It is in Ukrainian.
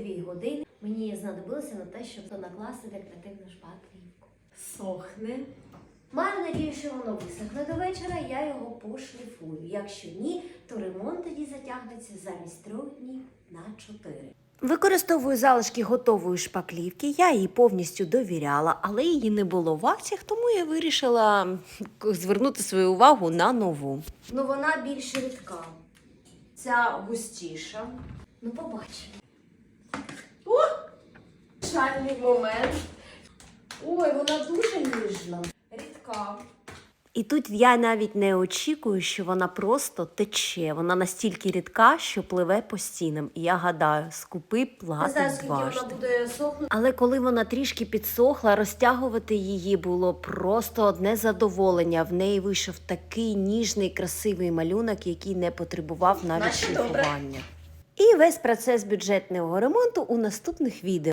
дві години. Мені знадобилося на те, щоб накласти декоративну шпаклівку. Сохне. Маю надію, що воно висохне до вечора, я його пошліфую. Якщо ні, то ремонт тоді затягнеться замість трьох днів на чотири. Використовую залишки готової шпаклівки. Я їй повністю довіряла, але її не було в акціях, тому я вирішила звернути свою увагу на нову. Ну вона більш рідка. Ця густіша. Ну, побачимо. Шальний момент. Ой, вона дуже ніжна. Рідка. І тут я навіть не очікую, що вона просто тече. Вона настільки рідка, що пливе по стінам. І я гадаю, скупи буде сохнути. Але коли вона трішки підсохла, розтягувати її було просто одне задоволення. В неї вийшов такий ніжний, красивий малюнок, який не потребував навіть добре. шліфування. І весь процес бюджетного ремонту у наступних відео.